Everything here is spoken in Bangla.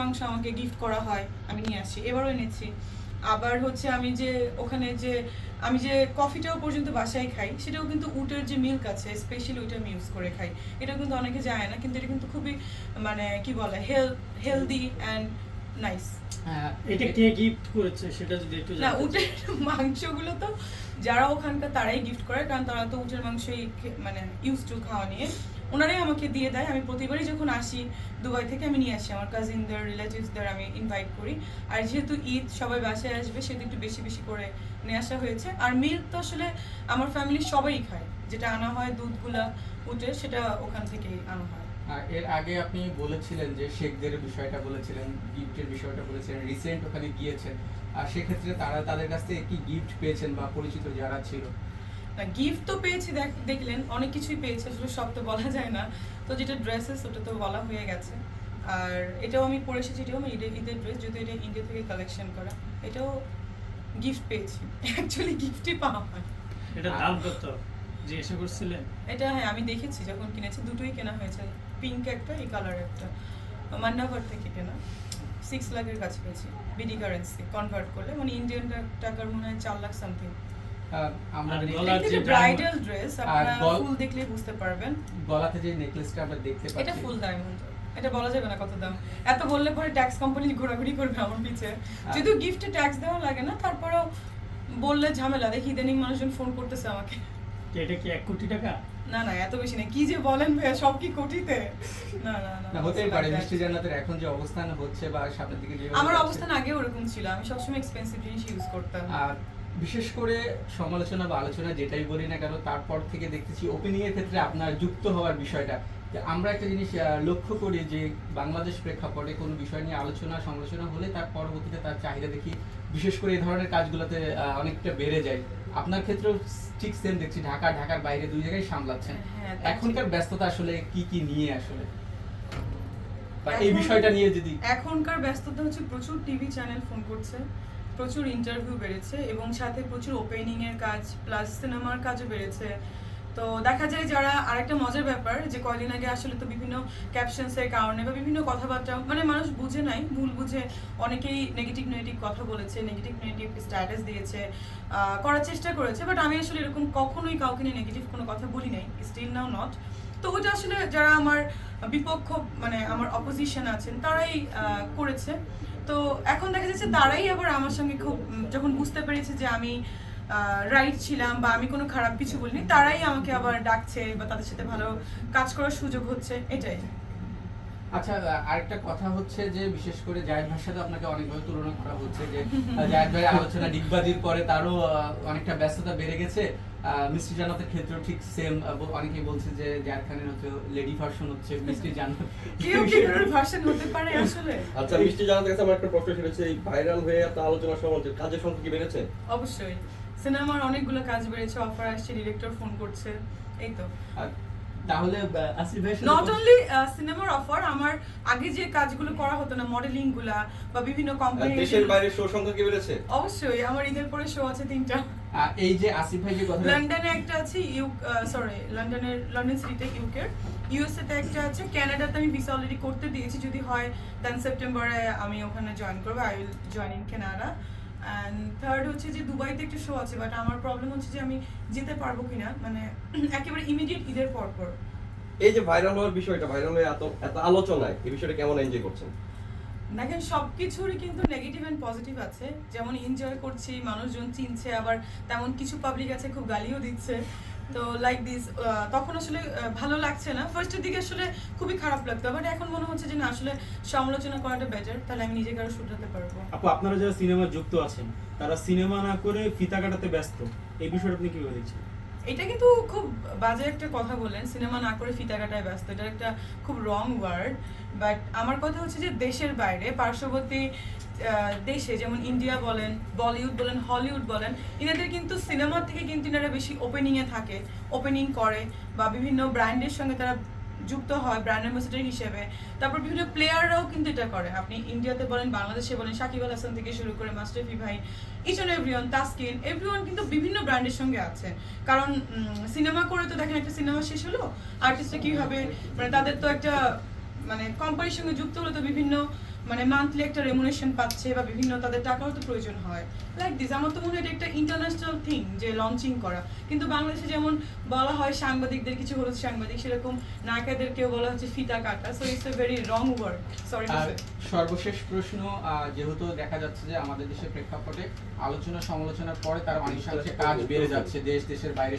মাংস আমাকে গিফট করা হয় আমি নিয়ে আসি। এবারও এনেছি। আবার হচ্ছে আমি যে ওখানে যে আমি যে কফিটাও পর্যন্ত বাসায় খাই সেটাও কিন্তু উটের যে মিল্ক আছে স্পেশালি ওইটা আমি ইউজ করে খাই। এটা কিন্তু অনেকে যায় না কিন্তু এটা কিন্তু খুবই মানে কি বলে হেলদি অ্যান্ড নাইস এটা কে গিফট করেছে সেটা যদি একটু না উটের মাংসগুলো তো যারা ওখানকার তারাই গিফট করে কারণ তারা তো উটের মাংসই মানে ইউজ টু খাওয়া নিয়ে। ওনারাই আমাকে দিয়ে দেয়। আমি প্রতিবারই যখন আসি দুবাই থেকে, আমি নিয়ে আসি। আমার কাজিনদের রিলেটিভসদের আমি ইনভাইট করি। আর যেহেতু ঈদ, সবাই বাসায় আসবে, সেহেতু একটু বেশি বেশি করে নিয়ে আসা হয়েছে। আর মিল্ক তো আসলে আমার ফ্যামিলি সবাই খায়। যেটা আনা হয় দুধগুলা উটের সেটা ওখান থেকেই আনা হয়। এর আগে আপনি বলেছিলেন যে শেখদের বিষয়টা বলেছিলেন, গিফটের বিষয়টা বলেছিলেন রিসেন্ট ওখানে গিয়েছেন। আর সেক্ষেত্রে তারা তাদের কাছ থেকে কি গিফট পেয়েছেন বা পরিচিত যারা ছিল? গিফট তো পেয়েছি দেখ- দেখলেন অনেক কিছুই পেয়েছি আসলে সব তো বলা যায় না। তো যেটা ড্রেসেস ওটা তো বলা হয়ে গেছে। আর এটাও আমি পরে এসেছি এটাও আমার ঈদের ঈদের ড্রেস যদি এটা ইন্ডিয়া থেকে কালেকশন করা। এটাও গিফট পেয়েছি অ্যাকচুয়ালি গিফটই পাওয়া হয়। এটা দাম কত? জিজ্ঞাসা করছিলেন? এটা হ্যাঁ আমি দেখেছি যখন কিনেছি দুটোই কেনা হয়েছে। পিঙ্ক একটা এই কালার একটা। মান্নাভার থেকে কেনা। সিক্স লাখের কাছে পেয়েছি বিডি কারেন্সি কনভার্ট করলে। মানে ইন্ডিয়ান টাকার মনে হয় চার লাখ সামথিং আহ, আমরা আর দেখতে- গলার যে ব্রাইডাল ড্রেস আপনারা ফুল দেখলে বুঝতে পারবেন। গলাতে যে নেকলেসটা আমরা দেখতে এটা ফুল ডায়মন্ড এটা বলা যাবে না কত দাম। এত বললে পরে ট্যাক্স কোম্পানি ঘোরাঘুরি করবে আমার পিছে। যদিও গিফটে ট্যাক্স দেওয়া লাগে না তারপরেও বললে ঝামেলা। দেখি ইদানিং মানুষজন ফোন করতেছে আমাকে। এটা কি এক কোটি টাকা? না না এত বেশি না। কি যে বলেন ভাইয়া সব কি কোটিতে? না না না হতেই পারে। মিষ্টি জান্নাতের এখন যে অবস্থান হচ্ছে বা সামনের দিকে যে আমার অবস্থান আগে ওরকম ছিল। আমি সবসময় এক্সপেন্সিভ জিনিস ইউজ করতাম। আর বিশেষ করে সমালোচনা বা আলোচনা যেটাই বলি না কেন তারপর থেকে দেখতেছি ওপেনিং এর ক্ষেত্রে আপনার যুক্ত হওয়ার বিষয়টা। যে আমরা একটা জিনিস লক্ষ্য করি যে বাংলাদেশ প্রেক্ষাপটে কোনো বিষয় নিয়ে আলোচনা সমালোচনা হলে তার পরবর্তীতে তার চাহিদা দেখি বিশেষ করে এই ধরনের কাজগুলোতে অনেকটা বেড়ে যায়। আপনার ক্ষেত্রেও ঠিক সেম দেখছি ঢাকা ঢাকার বাইরে দুই জায়গায় সামলাচ্ছেন। হ্যাঁ, এখনকার ব্যস্ততা আসলে কি কি নিয়ে আসলে? বা এই বিষয়টা নিয়ে যদি এখনকার ব্যস্ততা হচ্ছে প্রচুর টিভি চ্যানেল ফোন করছে। প্রচুর ইন্টারভিউ বেড়েছে এবং সাথে প্রচুর ওপেনিং এর কাজ প্লাস সিনেমার কাজও বেড়েছে। তো দেখা যায় যারা, আরেকটা মজার ব্যাপার যে কয়দিন আগে আসলে তো বিভিন্ন ক্যাপশনস এর কারণে বা বিভিন্ন কথাবার্তা মানে মানুষ বুঝে নাই, ভুল বুঝে অনেকেই নেগেটিভ নেগেটিভ কথা বলেছে নেগেটিভ নেগেটিভ স্ট্যাটাস দিয়েছে করার চেষ্টা করেছে বাট আমি আসলে এরকম কখনোই কাউকে নিয়ে নেগেটিভ কোনো কথা বলি নাই স্টিল নাও নট তো ওটা আসলে যারা আমার বিপক্ষ মানে আমার অপোজিশন আছেন, তারাই করেছে। তো এখন দেখা যাচ্ছে তারাই আবার আমার সঙ্গে খুব যখন বুঝতে পেরেছে যে আমি রাইট ছিলাম বা আমি কোনো খারাপ কিছু বলিনি, তারাই আমাকে আবার ডাকছে বা তাদের সাথে ভালো কাজ করার সুযোগ হচ্ছে, এটাই। আচ্ছা আরেকটা কথা হচ্ছে যে বিশেষ করে জায়েদ ভাইয়ের সাথে আপনাকে অনেকভাবে তুলনা করা হচ্ছে যে জায়েদ ভাইয়ের আলোচনা ডিগবাজির পরে তারও অনেকটা ব্যস্ততা বেড়ে গেছে। আহ, মিষ্টি জান্নাতের ক্ষেত্রেও ঠিক সেম অনেকেই বলছে যে জায়েদ খানের হচ্ছে লেডি ভার্সন হচ্ছে মিষ্টি জান্নাত। কেউ কি ভার্সন হতে পারে আসলে? আচ্ছা মিষ্টি জানাতে গেছে আমার একটা প্রশ্ন হচ্ছে এই ভাইরাল হয়ে এত আলোচনা সমালোচনা কাজের সংখ্যা কি বেড়েছে? অবশ্যই। সিনেমার অনেকগুলো কাজ বেড়েছে অফার আসছে ডিরেক্টর ফোন করছে এই তো। আর তাহলে আসিফ নট অনলি সিনেমার অফার আমার আগে যে কাজগুলো করা হতো না মডেলিংগুলা বা বিভিন্ন কোম্পানি দেশের বাইরে শো সংখ্যা কি বেড়েছে? অবশ্যই আমার ঈদের পরে শো আছে তিনটা। এই যে আসিফ ভাই যে কথা লন্ডনে একটা আছে ইউ সরি লন্ডনের লন্ডন সিটিতে ইউকে ইউএসএ তে একটা আছে কানাডাতে আমি ভিসা অলরেডি করতে দিয়েছি যদি হয় দেন সেপ্টেম্বরে আমি ওখানে জয়েন করব I will join in Canada third হচ্ছে যে দুবাইতে একটা শো আছে বাট আমার প্রবলেম হচ্ছে যে আমি যেতে পারব কিনা মানে একেবারে ইমিডিয়েট ঈদের পর পর। এই যে ভাইরাল হওয়ার বিষয়টা ভাইরাল হয়ে এত এত আলোচনায় এই বিষয়টা কেমন এনজয় করছেন? দেখেন সবকিছুরই কিন্তু নেগেটিভ এন্ড পজিটিভ আছে। যেমন এনজয় করছি মানুষজন চিনছে আবার তেমন কিছু পাবলিক আছে খুব গালিও দিচ্ছে। তো লাইক দিস তখন আসলে ভালো লাগছে না। ফার্স্টের দিকে আসলে খুবই খারাপ লাগতো। বাট এখন মনে হচ্ছে যে না আসলে সমালোচনা করাটা বেটার তাহলে আমি নিজেকে আরও শুধরাতে পারব। আপু আপনারা যারা সিনেমা যুক্ত আছেন তারা সিনেমা না করে ফিতা কাটাতে ব্যস্ত। এই বিষয়টা আপনি কীভাবে দেখছেন? এটা কিন্তু খুব বাজে একটা কথা বলেন সিনেমা না করে ফিতা কাটায় ব্যস্ত। এটা একটা খুব রং ওয়ার্ড বাট আমার কথা হচ্ছে যে দেশের বাইরে পার্শ্ববর্তী দেশে, যেমন ইন্ডিয়া বলেন বলিউড বলেন হলিউড বলেন ইনাদের কিন্তু সিনেমার থেকে কিন্তু ইনারা বেশি ওপেনিংয়ে থাকে ওপেনিং করে বা বিভিন্ন ব্র্যান্ডের সঙ্গে তারা যুক্ত হয় ব্র্যান্ড অ্যাম্বাসেডার হিসেবে। তারপর বিভিন্ন প্লেয়াররাও কিন্তু এটা করে। আপনি ইন্ডিয়াতে বলেন বাংলাদেশে বলেন সাকিব আল হাসান থেকে শুরু করে মাস্টারফি ভাই each and everyone Taskin everyone কিন্তু বিভিন্ন ব্র্যান্ডের সঙ্গে আছে। কারণ সিনেমা করে তো দেখেন একটা সিনেমা শেষ হলো আর্টিস্টরা কীভাবে মানে তাদের তো একটা মানে কোম্পানির সঙ্গে যুক্ত হলে তো বিভিন্ন মানে মান্থলি একটা রেমুনেশন পাচ্ছে বা বিভিন্ন তাদের টাকাও তো প্রয়োজন হয়। লাইক দিস আমার তো মনে হয় এটা একটা ইন্টারন্যাশনাল থিং যে লঞ্চিং করা। কিন্তু বাংলাদেশে যেমন বলা হয় সাংবাদিকদের কিছু হলুদ সাংবাদিক সেরকম নায়িকাদেরকেও বলা হচ্ছে ফিতা কাটা। So it's a very wrong word sorry সর্বশেষ প্রশ্ন আহ, যেহেতু দেখা যাচ্ছে যে আমাদের দেশের প্রেক্ষাপটে আলোচনা সমালোচনার পরে তার অনেকাংশে কাজ বেড়ে যাচ্ছে দেশ দেশের বাইরে